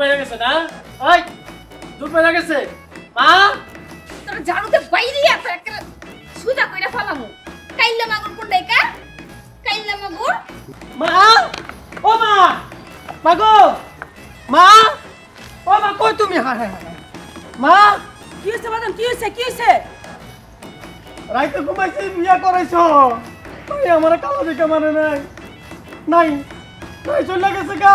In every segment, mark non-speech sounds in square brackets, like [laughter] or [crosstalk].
বেড়ে গেছে না? ওই দুধ বেড়ে গেছে। মা? তোর ঝাড়ুতে বাইরে আছে একেবারে সুজা কইরা ফেলামু। কাইল্লা মাগুর কোন ডাইকা কাইল্লা মাগুর? মা? ও মা! মা মা? ও মা কই তুমি? হায় হায় মা? কি হয়েছে বাদাম? কি হয়েছে কি হয়েছে রাইতে ঘুমাইছি বিয়া করাইছো। তাই আমার কালো দিকে মানে নাই। নাই নাই চলে গেছে গা।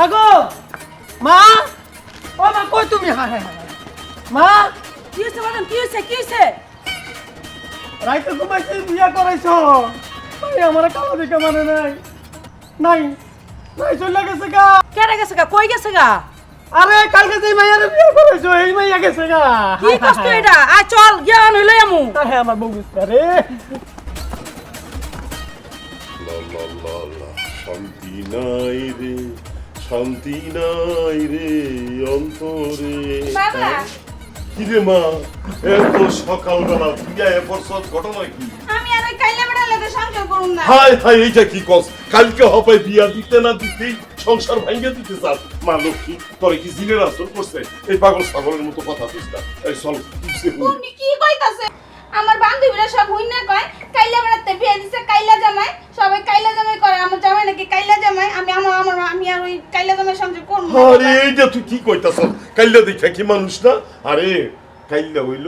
মা মা? ও মা কই তুমি? হায় হায় মা? কি হয়েছে বাদাম কি হয়েছে কি হয়েছে রাইতে ঘুমাইছি বিয়া করাইছো। তাই আমার কালো দিকে মানে নাই। নাই নাই চলে গেছে গা। কেটে গেছে গা? কই গেছে গা? আরে কালকে যে মাইয়ারে বিয়া করাইছো এই মাইয়া গেছে গা। কি কষ্ট এটা? আয় চল জ্ঞান হইলে আমু। হ্যাঁ আমার বউ বুঝতে রে লা লা লা লা। শান্তি নাই রে। শান্তি নাই রে অন্তরে। বাবা। কি রে মা এত সকালবেলা তুই আয় পরশত ঘটনা কি? আমি আর ওই কাইল্লা বেড়া লাগে সংসার করুম না। হাই হাই এইটা কি কস? কালকে হবে বিয়া দিতে না দিতেই সংসার ভাঙ্গে দিতে চাস? মা লক্ষ্মী তোরে কি জিনের আসর করছে এই পাগল ছাগলের মতো কথা না। এই চল কি কইতাছে? আমার বান্ধবীরা সব হই না কয় কাইল্লা বেড়াতে বিয়ে দিছে কাইল্লা জামাই। সবাই কাইল্লা জামাই করে আমার জামাই নাকি কাইল্লা জামাই। আমি আমার আমার আমি আর ওই কাইল্লা জামাই সংসার করব আরে এইটা তুই কি কইতাছ কাইল্লা দেখা কি মানুষ না? আরে কাইল্লা হইল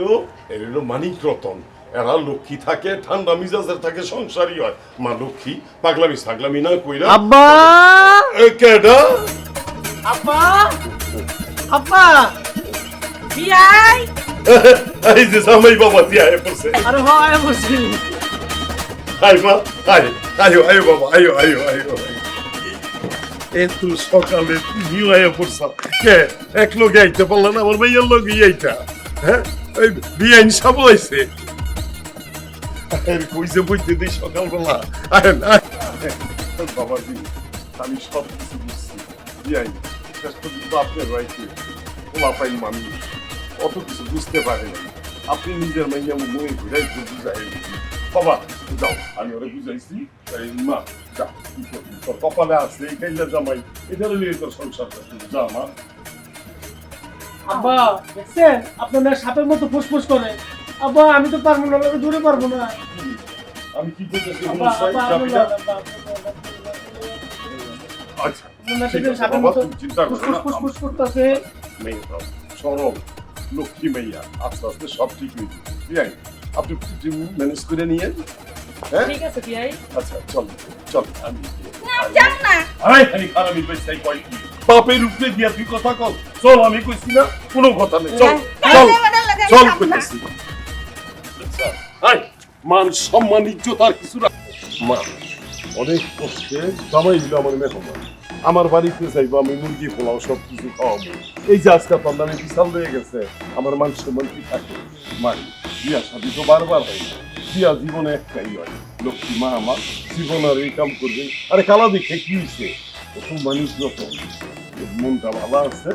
এর হইল মানিক রতন এরা লক্ষ্মী থাকে ঠান্ডা মিজাজের থাকে সংসারই হয়। মা লক্ষ্মী পাগলামি ছাগলামি না কইরা আব্বা! এ, কেডা আব্বা! আব্বা! বিয়াই! এই যে জামাই বাবা দিয়া এ পড়ছে আরে হয় বলছি আই মা আই আয়ো আয়ো বাবা আয়ো আয়ো আয়ো আয়ো। এত সকালে তুমিও আয়া পড়ছা কে এক লোক আইতে পারল না আমার ভাইয়ের লোক এইটা হ্যাঁ ওই বিআইন আইছে আরে কইছে বইতে দেই সকালবেলা আহেন বাবা জি আমি সব কিছু বুঝছি বিআইন শেষ পর্যন্ত আপনার রাইতে ওলা পাই মানুষ অত কিছু বুঝতে পারে না। আপনি নিজের মাইয়া মনে ঘুরে বুঝাই বাবা যাও আমি ওরা বুঝাইছি মা যা তোর কপালে আছে কাইলা জামাই এটা নিয়ে তোর সংসারটা শুরু যা মা। আব্বা দেখছেন? আপনার মেয়ে সাপের মতো ফুসফুস করে। আব্বা আমি তো পারব না আমি দূরে পারব না। আমি কি করতেছি আচ্ছা। মেয়ে মতো চিন্তা করো ফুসফুস না সরল লক্ষ্মী মাইয়া আস্তে আস্তে সব ঠিক হয়ে যাবে। বিআই আপনি ম্যানেজ করে নিয়ে হ্যাঁ? ঠিক আছে আচ্ছা চল চল আমি বাপের উপরে দিয়া তুই কথা কল চল আমি কইছি না কোনো কথা নেই। চল চল চল। কইতেছি। আচ্ছা, মান সম্মান ইজ্জত আর কিছু রাখ মা অনেক কষ্টে জামাই দিল আমার মেহমান। আমার বাড়িতে যাইবো, আমি মুরগি পোলাও সব কিছু খাওয়াবো। এই যে আজকে আপনার নামে বিশাল হয়ে গেছে, আমার মান সম্মান কি থাকে? মারি বিয়া শাদি তো বারবার হয়। বিয়া জীবনে একটাই হয়, লক্ষ্মী মা আমার জীবন আর এই কাম করবে। আরে কালা দেখে কি হয়েছে প্রথম মানুষ যত মনটা ভালো আছে,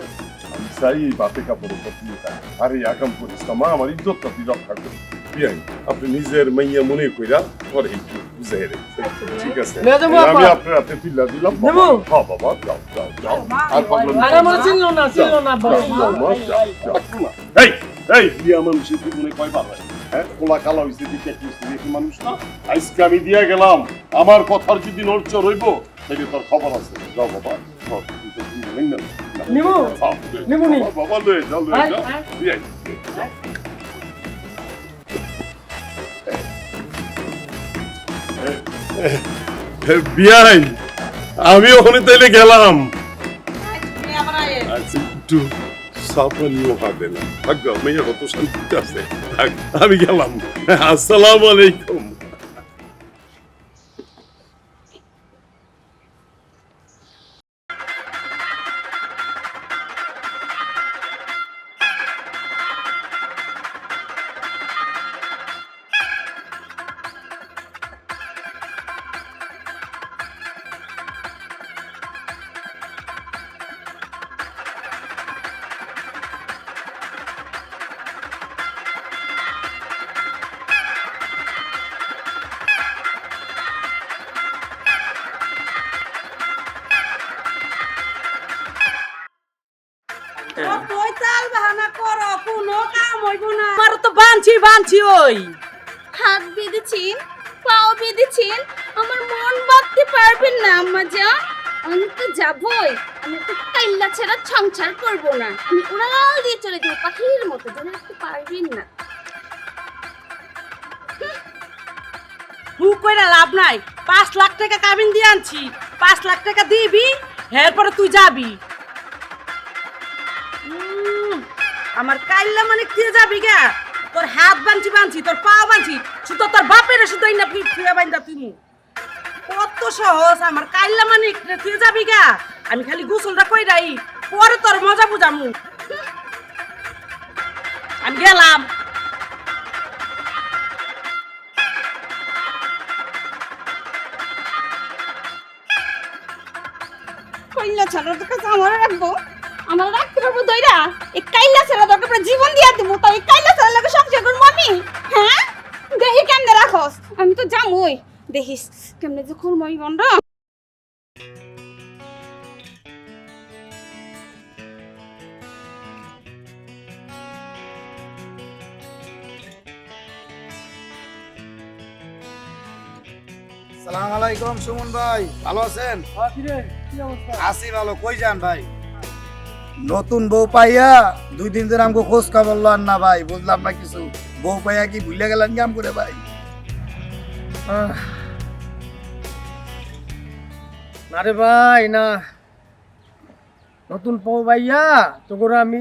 আমি চাই এই বাপে কাপড়ে পত্নী থাকে আর এই আকাম করিস মা আমার ইজ্জতটা রক্ষা বিয়াই আপনি নিজের মাইয়া মনে কইরা পরে একটু বুঝাই ঠিক আছে আমি আপা? আপনার হাতে তুলে দিলাম? হ্যাঁ বাবা যাও যাও যাও আর চিনল না চিনল না। এই এই বিয়া মানুষের জীবনে কয়বার হয় হ্যাঁ কোলা কালা হয়েছে দিকে কি মানুষ না আজকে আমি দিয়া গেলাম আমার কথার যদি নড়চড় হইব তাহলে তোর খবর আছে যাও বাবা যাও, তুই তো তুমি নেই না। না। নিবো? যাও, লয়ে নিবো নি? বাবা লয়ে যাও লয়ে যাও বিয়াই, আমি ওখানে তাইলে গেলাম। একটু হবে না। আছে। আমি গেলাম। আসসালামু আলাইকুম। বানছি ওই। হাত বেঁধেছেন পাও বেঁধেছেন আমার মন বাঁধতে পারবেন না আম্মা যা। আমি তো যাবই আমি তো কাইল্লা ছাড়া সংসার করব না। আমি উড়াল দিয়ে চলে যাব পাখির মতো ধরে রাখতে পারবেন না। মুখ কইরা লাভ নাই পাঁচ লাখ টাকা কাবিন দিয়ে আনছি পাঁচ লাখ টাকা দিবি এরপরে তুই যাবি। আমার কাইল্লা মানে কে যাবি গা। তোর হাত বানছি বানছি তোর পা বানছি শুধু তোর বাপের শুধু না ফিরে বাইন্দা তুই কত সহজ আমার, কাইল্লা মানে তুই যাবি গা? আমি খালি গোসলটা কই রাই পরে তোর মজা বুঝামু। আমি গেলাম। কাইল্লা ছাড়া তো কাছে আমার রাখব। আমার রাখতে পারব দইরা এই কাইল্লা ছাড়া পড়ে জীবন দিয়া দেবো, তাই এই কাইল্লা ছাড়া লাগে করব আমি হ্যাঁ? দেখি কেমনে রাখস। আমি তো জামুই দেখিস কেমনে যে আমি বন্ধ সালাম আলাইকুম সুমন ভাই। ভালো আছেন? আছি ভালো। কই যান ভাই? নতুন বউ পাইয়া দুই দিন ধরে আমাকে খোঁজ খবর লন না ভাই, বুঝলাম না কিছু। বউ পাইয়া কি ভুলে গেলেন কাম করে ভাই। না রে ভাই, না। নতুন পৌ ভাইয়া তোকে আমি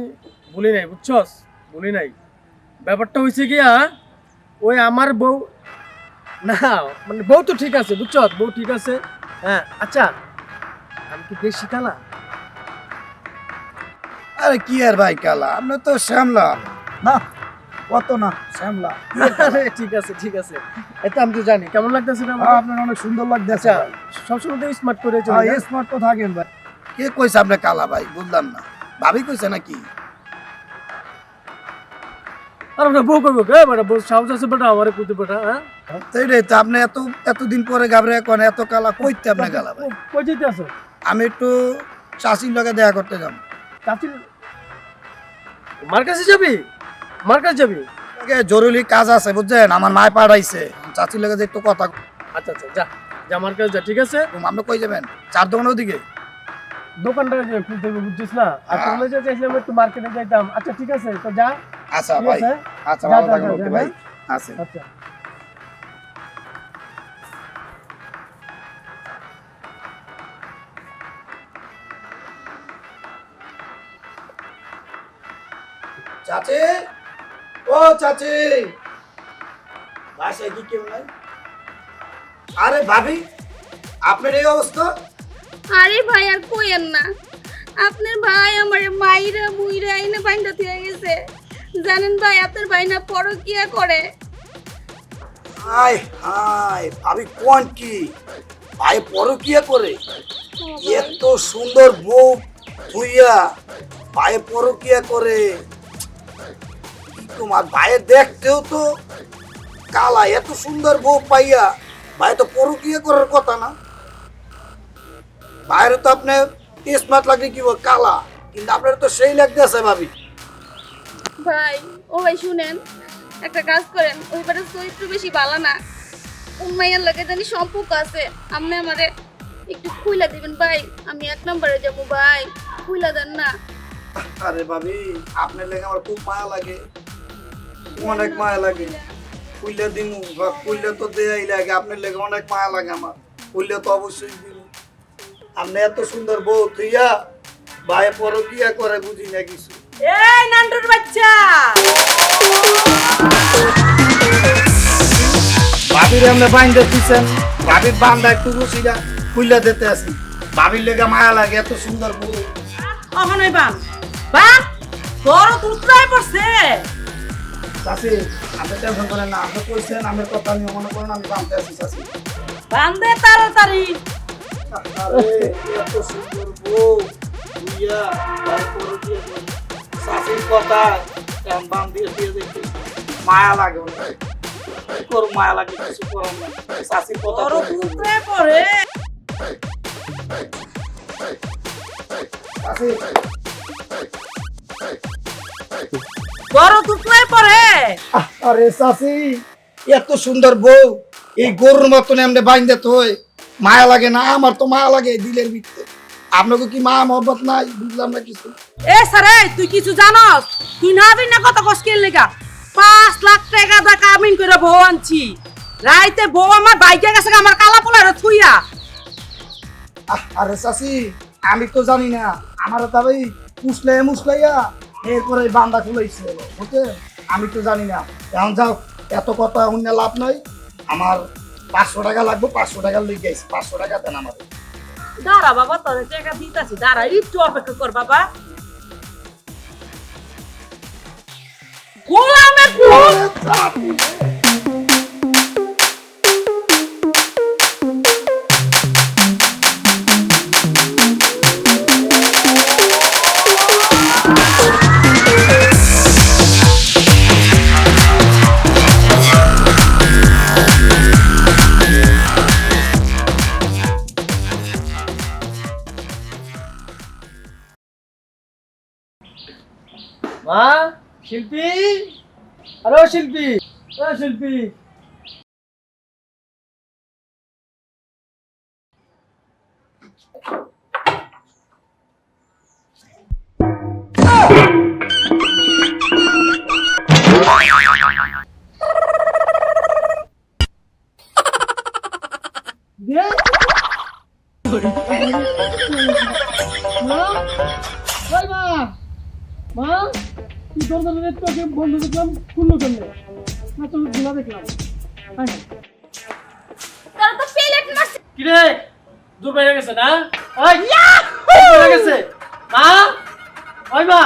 বলি নাই, বুঝছস? বলি নাই। ব্যাপারটা হয়েছে গিয়া ওই আমার বউ, না মানে বউ তো ঠিক আছে, বুঝছস? বউ ঠিক আছে। হ্যাঁ আচ্ছা আমি কি বেশি কালা আরে কি আর ভাই কালা আপনি তো শ্যামলা। না কত না শ্যামলা। আরে, ঠিক আছে ঠিক আছে। এটা আমি তো জানি। কেমন লাগতেছে না আমার? আপনার অনেক সুন্দর লাগতেছে। আচ্ছা সবসময় তো স্মার্ট করে চলি? স্মার্ট তো থাকেন ভাই। কে কইছে আপনি কালা ভাই? বুঝলাম না। ভাবি কইছে নাকি? আর আমরা বউ করব কে? বেটা বউ সাহস আছে বেটা আমার কুতে বেটা হ্যাঁ? তো আপনি এত এতদিন পরে গাবরে এত কালা কইতে আপনি কালা ভাই? কই যেতে আছো আমি একটু চাষির লগে দেখা করতে যাব। চাচির মার যাবি? মার যাবি? আগে জরুরি কাজ আছে বুঝছেন? আমার মায় পাঠাইছে। চাচির লগে একটু কথা আচ্ছা আচ্ছা যা যা মার যা ঠিক আছে। আপনি কই যাবেন? চার দোকানের ওদিকে? দোকানটা খুলতে হবে বুঝছিস না? আর হ্যাঁ। কলেজে চাইছিলাম একটু মার্কেটে যাইতাম। আচ্ছা ঠিক আছে তো যা। আচ্ছা ভাই। আচ্ছা ভালো যা, ভাই। আচ্ছা আচ্ছা। চাচি? ও চাচি। বাসায় কি কেউ নাই? আরে ভাবি আপনার এই অবস্থা? আরে ভাই আর কইেন না। আপনার ভাই আমার মাইরা মুইরা এনে বাইন্দা দিয়ে গেছে। জানেন ভাই আপনার ভাই না পরকিয়া করে। আয় হায় ভাবি কোন কি? ভাই পরকিয়া করে। এত সুন্দর বউ থুইয়া ভাই পরকিয়া করে। তোমার ভাইয়ের দেখতেও তো কালা এত সুন্দর বউ পাইয়া ভাই তো পরকিয়া করার কথা না। ভাইয়ের তো আপনার স্মার্ট লাগে কি বল, কালা কিন্তু আপনার তো সেই লাগতেছে ভাবি। ভাই ও ভাই শুনেন একটা কাজ করেন ওই বারে চরিত্র বেশি ভালো না। উম্মাইয়ার লাগে জানি সম্পর্ক আছে আপনি আমারে একটু খুইলা দিবেন ভাই আমি এক নম্বরে যাব ভাই খুইলা দেন না। আরে ভাবি আপনার লেগে আমার খুব মায়া লাগে। অনেক মায়া লাগে। কুইলে দিমু বা কুইলে তো দেয়াই লাগে আপনার লেগে অনেক মায়া লাগে আমার। কুইলে তো অবশ্যই দিমু। আপনি এত সুন্দর বউ তুইয়া ভাই পরো কিয়া করে বুঝি না কিছু। এই নান্টুর বাচ্চা! ভাবির আপনি বাইন্দে দিচ্ছেন ভাবির বান্দা একটু বুঝিলা কুইলে দিতে আসি। ভাবির লেগে মায়া লাগে এত সুন্দর বউ। অহন ওই বান বান তোর উতরাই পড়ছে। চাষি আপনি টেনশন করেন না আপনি কইছেন আমার কথা নিয়ে মনে করেন আমি জানতে আসি চাষি বান্দে তাড়াতাড়ি। আরে এত সুন্দর বউ। পরো কিয়া কথা এখন বাম দিয়ে দেখি। মায়া লাগে মায়া লাগে কিছু করার নাই শাশির কথা বড় তুতলায় পরে। আরে চাষি এত সুন্দর বউ। এই গরুর মতন এমনি বাইন্দে তো মায়া লাগে না আমার তো মায়া লাগে দিলের ভিতরে। আপনাকে কি মায়া মহব্বত নাই? বুঝলাম না কিছু। এ সারে তুই কিছু জানস? তুই না দিন না কত কষ্ট লেগা? পাঁচ লাখ টাকা দা কামিন করে বউ আনছি। রাইতে বউ আমার বাইকে গেছে আমার কালা পোলারে থুইয়া। আরে চাষি আমি তো জানি না। আমার তবে মুসলে মুসলাইয়া এরপরে বান্দা খুলাইছে বুঝছেন আমি তো জানি না। এখন যাও এত কথা অন্য লাভ নাই। আমার পাঁচশো টাকা লাগবে পাঁচশো টাকা লিখে গেছি। পাঁচশো টাকা দেন আমাদের দাঁড়া বাবা তোর টাকা দিতাছি দাঁড়া একটু অপেক্ষা কর বাবা। গোলামের পুত মা শিল্পী আরে ও শিল্পী ও শিল্পী মা তুই দরজাটা তোকে বন্ধ দেখলাম খুললো কেন না দেখলাম। তারা তো পেলেট মারছে। কিরে? দূর বাইরে গেছে না? ওই বাইরে গেছে। মা? ওই মা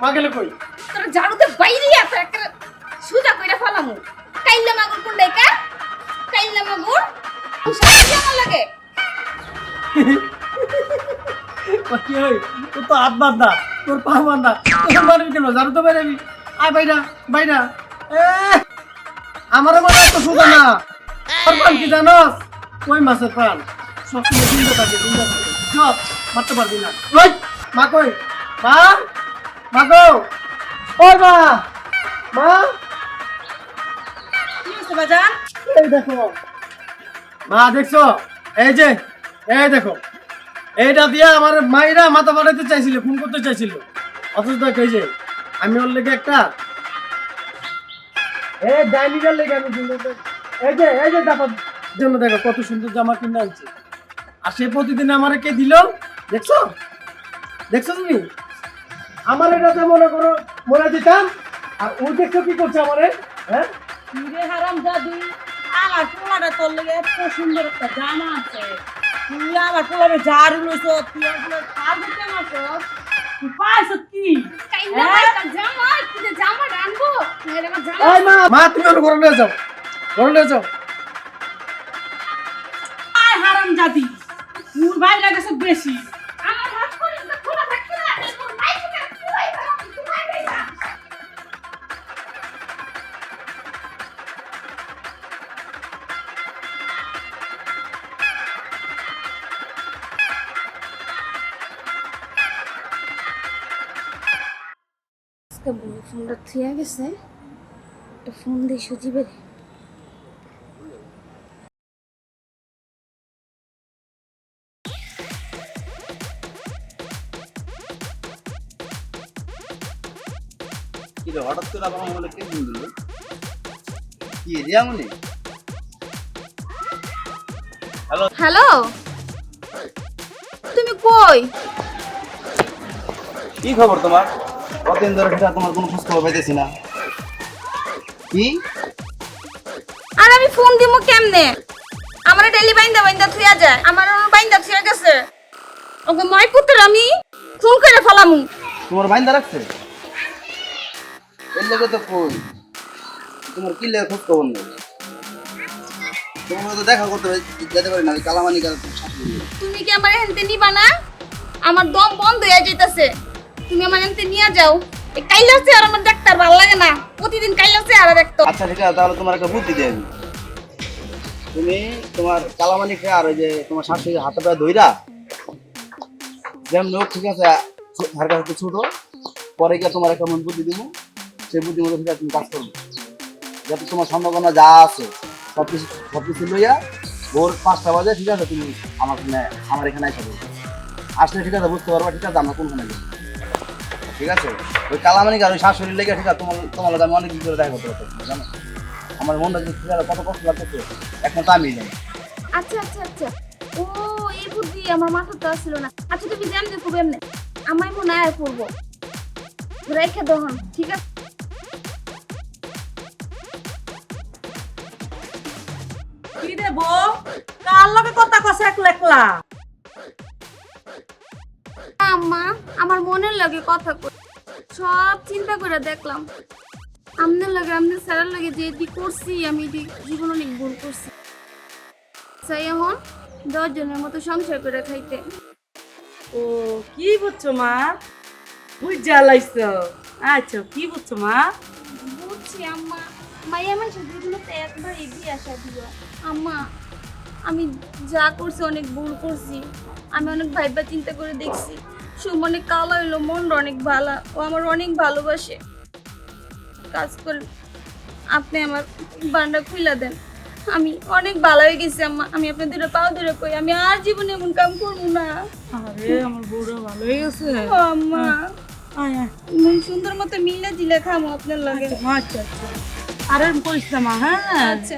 মা গেলে কই? তোর ঝাড়ুতে বাইরে আছে একটা সুজা কইরা ফেলামু। কাইল্লা মাগুর কোন ডাইকা কাইল্লা মাগুর? সারা কেমন লাগে? [laughs] কি তো হাত না তোর পা বাঁধ তোর মারবি কেন? জানো তো বাইরে আয় বাইরা বাইরা। এ আমার মনে তো সুদা না। তোর প্রাণ কি জানোস? কই মাছের প্রাণ সব সময় জিন্দা থাকে জিন্দা থাকে সব মারতে পারবি না। ওই মা কই? মা? মা গো? ওই মা। মা? কি হয়েছে বাজান? এই দেখো। মা দেখছ? এই যে এই দেখো। এইটা দিয়ে আমার মাইরা মাথা বাড়াইতে চাইছিল ফোন করতে চাইছিল। অথচ দেখো যে, আমি ওর লেগে একটা এই ডাইনিটার লেগে আমি এই যে এই যে দেখো, জন্য দেখো কত সুন্দর জামা কিনে আনছে। আর সে প্রতিদিন আমারে কে দিল? দেখছ? দেখছ তুমি? আমার এটাতে মনে করো, মনে দিতাম আর ও দেখছ কি করছে আমারে? হ্যাঁ? হারাম জাদি আমার পোলারে তোর লেগে এত সুন্দর একটা জামা আছে। তুই আমার পোলারে ঝাড়ু লইছ তুই আমার খাল দিতে মাছ তুই পাইছ কি? হ্যাঁ? মা মা তুমি ওর ঘরে নিয়ে যাও ঘরে নিয়ে যাও। আয় হারাম জাদি তোর ভাই লাগেছে বেশি। আজকে ফোনটা থুয়া গেছে একটা ফোন দিয়ে সুজিবের। কি রে হঠাৎ করে আমার বলে কে ফোন দিল কি রিয়ামনি হ্যালো? তুমি কই? কি খবর তোমার? কতদিন ধরে সেটা তোমার কোনো খোঁজ খবর পাইতেছি না। কি? আর আমি ফোন কেমনে? আমার ডেলি বাইন্দা বাইন্দা থুয়া যায় আমার বাইন্দা থুয়া গেছে। ওকে মাই পুত্র আমি ফোন করে ফেলামু। তোমার বাইন্দা রাখছে? এর লেগে তো কই? তোমার কি লেগে খোঁজ খবর নেই? তোমার তো দেখা করতে যেতে পারি না কালামানি কাল তুমি কি আমার এনতে নিবা না? আমার দম বন্ধ হয়ে যাইতাছে। তুমি আমার এনতে নিয়ে যাও। এই কাইলার চেহারা আমার ডাক্তার ভালো লাগে না। প্রতিদিন কাইলার চেহারা দেখতো। আচ্ছা ঠিক আছে, তাহলে তোমার একটা বুদ্ধি আমি তুমি তোমার কালামানি খেয়ে আর ওই যে তোমার শাশুড়ি হাতে পায়ে ধইরা, যেমন ঠিক আছে হার কাছে ছোট, পরে গিয়ে তোমার একটা মন বুদ্ধি দিব সেই বুদ্ধি মতো আছে তুমি কাজ করবে যাতে তোমার সম্ভাবনা যা আছে সব কিছু সব কিছু লইয়া ভোর পাঁচটা বাজে, ঠিক আছে, তুমি আমার আমার এখানে এসে আসলে ঠিক আছে, বুঝতে পারবা, ঠিক আছে, আমরা কোনখানে যাব? ঠিক আছে? ওই কালামানিক আর ওই শাশুড়ির লেগে ঠিক আছে তোমার তোমার আমি অনেক ধরে দেখা করতে পারতাম জানো আমার মনটা যে ঠিক কত কষ্ট লাগতেছে এখন তো আমি জানি। আচ্ছা আচ্ছা আচ্ছা। ও এই বুদ্ধি আমার মাথাতে আসছিল না। আচ্ছা তুমি এমনি। আমায় মনে হয় করব। রেখে দহন ঠিক আছে? কি কার লগে কথা একলা আম্মা আমার মনের লাগে কথা কই। সব চিন্তা করে দেখলাম। আমনের লাগে আমনের স্যারের লাগে যে এটি করছি আমি এটি জীবনে অনেক ভুল করছি। তাই এখন দশ জনের মতো সংসার করে খাইতে। ও কি বুঝছ মা? বুঝ জ্বালাইছো। আচ্ছা কি বুঝছ মা? বুঝছি আম্মা। মাইয়া আমার সেগুলো তো একবার এগিয়ে আসা দিল আম্মা আমি যা করছি অনেক ভুল করছি। আমি অনেক ভাইবা চিন্তা করে দেখছি। সুমনে কালো হইল মন অনেক ভালো ও আমার অনেক ভালোবাসে। কাজ করে আপনি আমার বান্ডা খুইলা দেন। আমি অনেক ভালো হয়ে গেছি আম্মা। আমি আপনাদের পাও ধরে কই আমি আর জীবনে এমন কাম করব না। আরে আমার বউটা ভালো হয়ে গেছে। ও আম্মা। আয় আয়। মন সুন্দর মতো মিলে জিলে খামো আপনার লাগে। আচ্ছা আচ্ছা। আরে করিস না হ্যাঁ আচ্ছা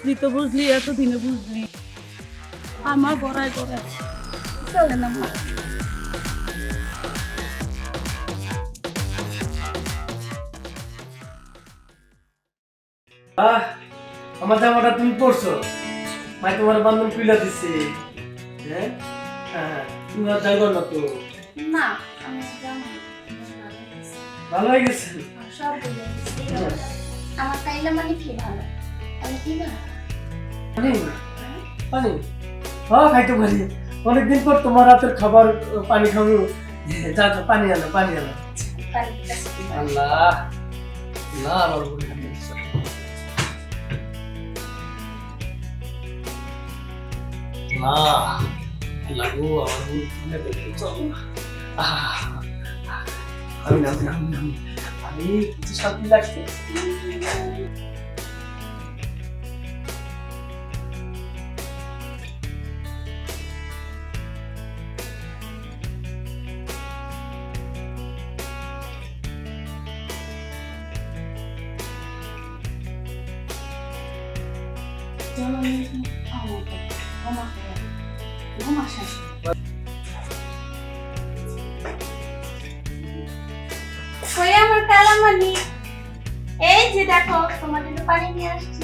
বুঝলি তো বুঝলি এতদিনে বুঝলি। আমার গড়ায় গড়ায়। চলে না মা। আহ, আমার জামাটা তুমি পরছো? মাই তোমার বান্ধব পিলা দিছে। হ্যাঁ? হ্যাঁ, তুমি আর যাইব না তো? না আমি ভালো হয়ে গেছে? গেছি। আমার কাইলা মানে কি ভালো? আমি কি ভালো? পানি হ্যাঁ খাইতে পারি অনেকদিন পর তোমার হাতের খাবার পানি খাব যা যা, পানি আনো পানি আনো কাছে আল্লাহ না আমার। না লাগো আমার বলে খাইতে দিছে। চলো। আহ, আমি না আমি আমি আমি কিছু শান্তি লাগছে কই আমার কালামানি এই যে দেখো তোমার জন্য পানি নিয়ে আসছি।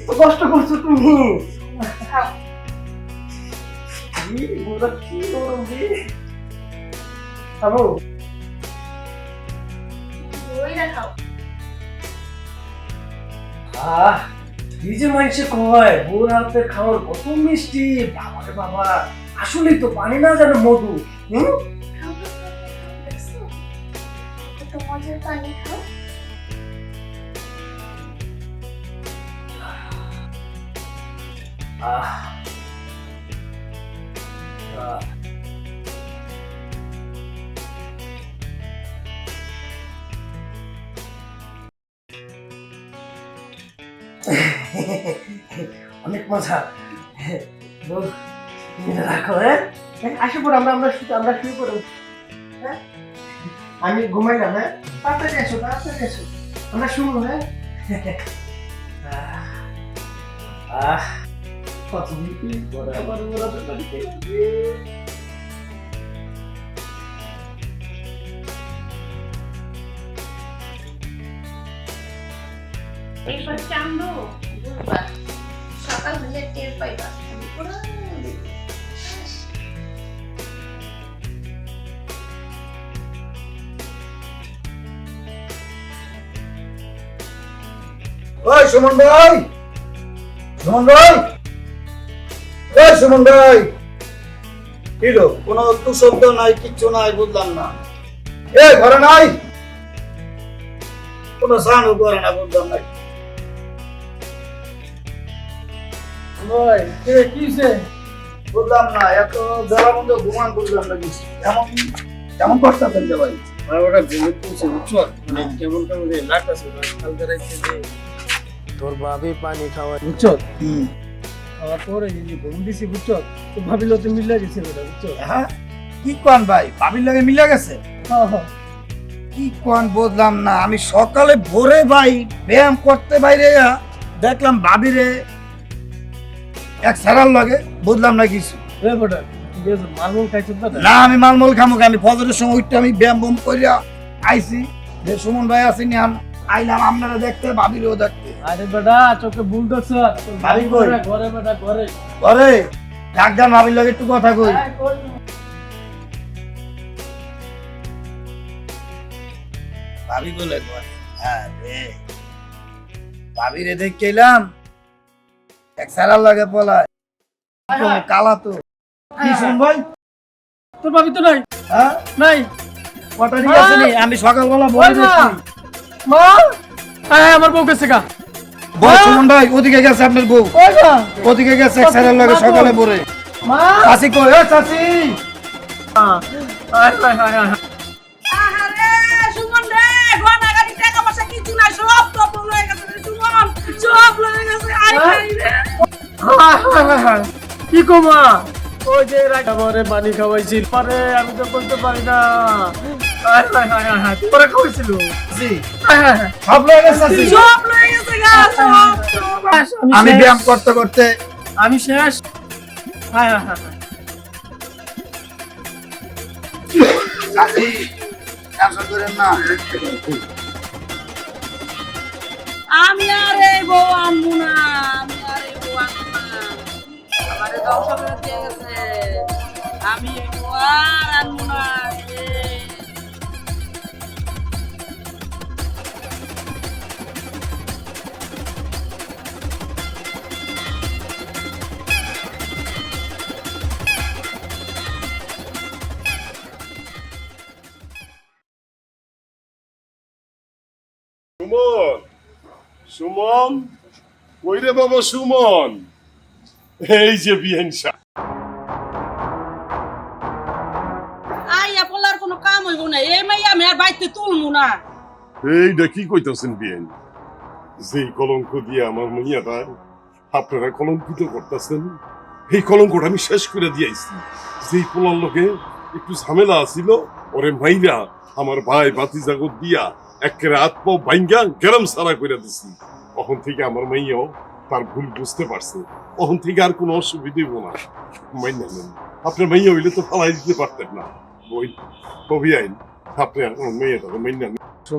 এত কষ্ট করছ তুমি এই, বুড়া কি গরম আহ এই যে মানুষে কয় বোর হাতে খাওয়ার কত মিষ্টি বাবা বাবা, আসলেই তো পানি না জানো মধু, হুম আহ আহ। মজা। রাখো হ্যাঁ? হ্যাঁ, আসে পড়ো আমরা আমরা শুতে আমরা শুয়ে পড়ো। হ্যাঁ? আমি ঘুমাইলাম হ্যাঁ? তাড়াতাড়ি এসো তাড়াতাড়ি এসো আমরা শুনব হ্যাঁ? আহ, আহ কত মিষ্টি বড় বড় বড় বাড়িতে এরপর চান্দু সকাল হলে টের পাইবা পুরো ওই সুমন ভাই। সুমন ভাই। ওই সুমন ভাই। কিলো কোনো নাই, কিচ্ছু নাই, বুঝলাম না। এ ঘরে নাই? কোন সানও করে ওই কে কি হইছে? বুঝলাম না এত বেলা মধ্যে ঘুমান বুঝলাম না কিছু এমন কেমন করতেছেন যে ভাই আর ওটা ঘুমে তুলছে বুঝছ? মানে কেমন কেমন লাগতেছে না কালকে যে তোর ভাবি পানি খাওয়া বুঝছ? হুম। খাওয়ার পরে এই যে ঘুম দিছি বুঝছ? তো ভাবিল তো মিলে গেছে ওটা বুঝছ? হ্যাঁ? কি কোন ভাই? ভাবির লাগে মিলে গেছে? হ্যাঁ। হ্যাঁ কি কোন বুঝলাম না আমি সকালে ভোরে ভাই ব্যায়াম করতে বাইরে যা, দেখলাম ভাবিরে এক সারার লাগে বুঝলাম না কিছু। আছে না না আমি মালমল খামো আমি ফজরের সময় উঠতে আমি ব্যায়াম বম করিয়া আইছি। যে সুমন ভাই আসেনি আম- আইলাম আপনারা দেখতে ভাবিরেও দেখতে। আরে বেটা চোখে ভুল দেখছ ভাবি কই? ঘরে বেটা ঘরে। ঘরে? ভাবির লাগে একটু কথা কই। ভাবি বলে ঘরে হ্যাঁ রে ভাবি রে দেখে এলাম এক সারার লাগে পলায় কালা তো। কি ভাই? তোর ভাবি তো নাই? হ্যাঁ? নাই। ঠিক আমি সকালবেলা বলে ওই দিচ্ছি মা! হ্যাঁ আমার বউ গেছে গা। বল সুমন ভাই ওদিকে গেছে আপনার বউ। ওদিকে গেছে এক সারার লাগে সকালে পরে। মা! চাষি কই? ও চাষি হায় হায় হায়। কি কমা? ওই যে রাখা মরে পানি খাওয়াইছিল পারে আমি তো বলতে পারি না। হায় হায় হায় হায় হায় পরে খাওয়াইছিল? হায় হায় হায়। আমি ব্যায়াম করতে করতে আমি শেষ। হ্যাঁ হ্যাঁ হ্যাঁ হায়। করেন না। আমি আর এই বউ আনব না, আমি আর এই বউ আনব না। আমার ধ্বংস আমি এই বউ আর আনব না সুমন কই রে বাবা সুমন এই যে বিয়ান আইয়া পোলার কোনো কাম হইব না এই মাই আমি আর বাইতে তুলমু না। এইটা কি কইতাছেন বিয়ান যেই কলঙ্ক দিয়ে আমার আপনারা কলঙ্কিত করতেছেন এই কলঙ্কটা আমি শেষ করে দিয়েছি যেই পোলার লোকে একটু ঝামেলা আছিল ওরে মাইরা আমার ভাই বাতি জাগত দিয়া একেবারে আত্ম বাইঙ্গা গরম সারা করে দিছি। তখন থেকে আমার মাইয়াও তার ভুল বুঝতে পারছে। তখন থেকে আর কোনো অসুবিধা হইব না। মাইনা নেন আপনার মাইয়া হইলে তো ফালাই দিতে পারতেন না। ওই কবি আইন আপনি আর কোনো মেয়েটাকে মাইনা নেন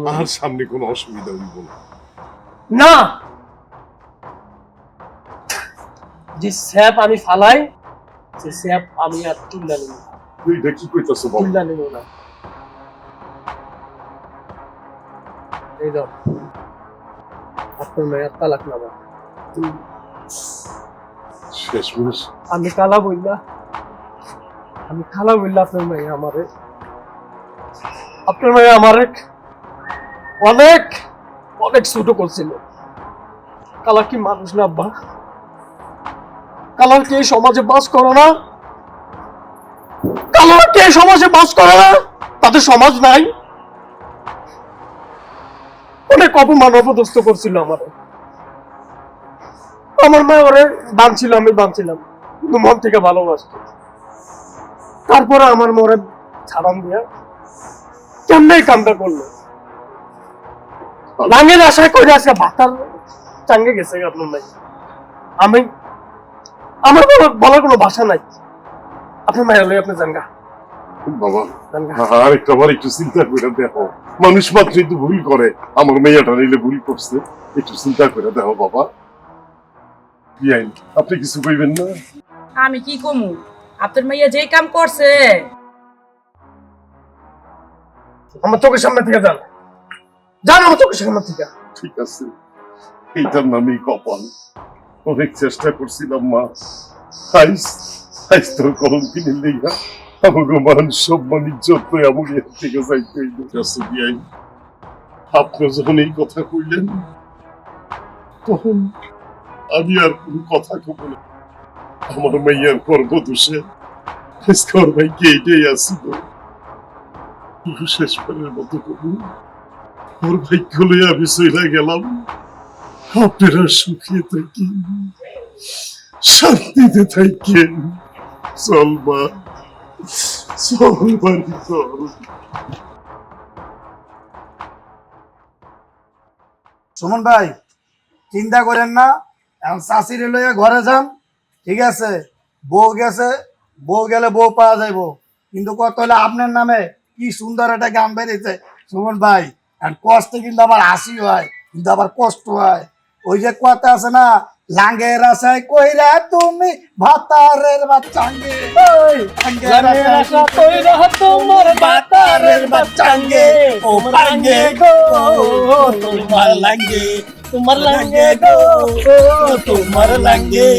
আর সামনে কোনো অসুবিধা হইব না। না! যে স্যাপ আমি ফালাই সে স্যাপ আমি আর তুললা নেব। তুই এটা কি কইতাছ তুললা নেব না। এই দাও। আপনার মেয়ের তালাক নামা আমি কালা বললা আমি খালা বললা আপনার মেয়ে আমারে আপনার মেয়ে আমারে অনেক অনেক ছোট করছিল। কালা কি মানুষ না আব্বা? কালার কি এই সমাজে বাস করে না? কালার কি এই সমাজে বাস করে না? তাদের সমাজ নাই। অনেক অপমান অপদস্থ করছিল আমার। আমার মা ওরে বাঁধছিল আমি বাঁধছিলাম কিন্তু মন থেকে ভালোবাসতো। তারপরে আমার মরে ছাড়ান দিয়া কেমনে কামটা করল? রাঙের আশায় করে আজকে ভাতার চাঙ্গে গেছে আপনার নাই আমি, আমার বলার- কোনো ভাষা নাই। আপনার মায়ের আপনি জানগা বাবা আর একটা বার একটু চিন্তা করে দেখো। মানুষ মাত্র একটু ভুল করে আমার মেয়েটা নিলে ভুল করছে। একটু চিন্তা করে দেখো বাবা। কি আপনি কিছু কইবেন না? আমি কি কমু? আপনার মাইয়া যে কাম করছে। আমার চোখের সামনে থেকে যান। যান আমার চোখের সামনে থেকে। ঠিক আছে। এইটার নামই কপাল। অনেক চেষ্টা করছিলাম মা। আইস আইস তোর কলম কিনে লেগা আমাকে মান সম্মান ইজ্জত এমন এর থেকে যাইতে আছে, বিয়াই। আপনি যখন এই কথা কইলেন তখন আমি আর কোনো কথা কব না। আমার মাইয়ার গর্ব দোষে ফেসকর ভাইকে এইটাই আসিল। শেষবারের মতো কবু ওর ভাইকে লইয়া আমি চইলা গেলাম। আপনারা সুখে থাকেন শান্তিতে থাকেন। চল মা। [laughs] বাড়ি চল সুমন ভাই, চিন্তা করেন না, এখন চাষিরে ঘরে যান, ঠিক আছে? বউ গেছে, বউ গেলে বউ পাওয়া যাইব। কিন্তু কত হলে আপনার নামে? কি সুন্দর একটা গান বেরিয়েছে, সুমন ভাই। আর কষ্টে কিন্তু আমার হাসি হয়, কিন্তু আবার কষ্ট হয়। ওই যে কথা আছে না লাঙ্গের আশায় কইরা তুমি ভাতারের বাচ্চাঙ্গে। ওই লাঙ্গের আশা কইরা তোমার ভাতারের বাচ্চাঙ্গে। ও পাঙ্গে গো তোমার লাঙ্গে। তোমার লাঙ্গে গো তোমার লাঙ্গে।